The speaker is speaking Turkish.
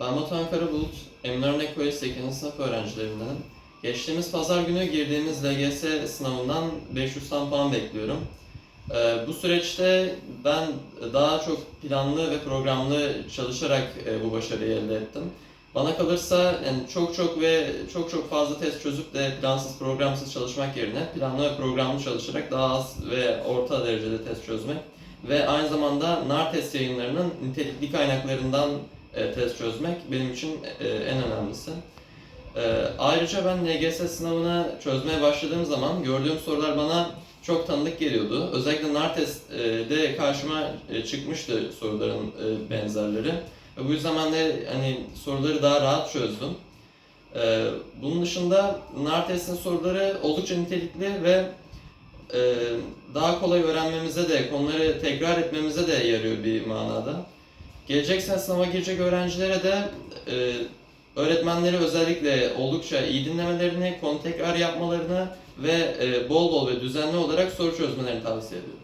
Ben Batuhan Karabulut, Eminönü College 8. sınıf öğrencilerinden. Geçtiğimiz pazar günü girdiğimiz LGS sınavından 500 tam puan bekliyorum. Ee, bu süreçte ben daha çok planlı ve programlı çalışarak e, bu başarıyı elde ettim. Bana kalırsa yani çok çok ve çok çok fazla test çözüp de plansız programsız çalışmak yerine planlı ve programlı çalışarak daha az ve orta derecede test çözmek ve aynı zamanda NAR test yayınlarının nitelikli kaynaklarından e, test çözmek benim için e, en önemlisi. E, ayrıca ben LGS sınavına çözmeye başladığım zaman gördüğüm sorular bana çok tanıdık geliyordu. Özellikle NAR testte karşıma çıkmıştı soruların benzerleri. Bu yüzden ben de hani soruları daha rahat çözdüm. Bunun dışında NAR testin soruları oldukça nitelikli ve daha kolay öğrenmemize de, konuları tekrar etmemize de yarıyor bir manada. Gelecek sene sınava girecek öğrencilere de e, öğretmenleri özellikle oldukça iyi dinlemelerini, konu tekrar yapmalarını ve e, bol bol ve düzenli olarak soru çözmelerini tavsiye ediyorum.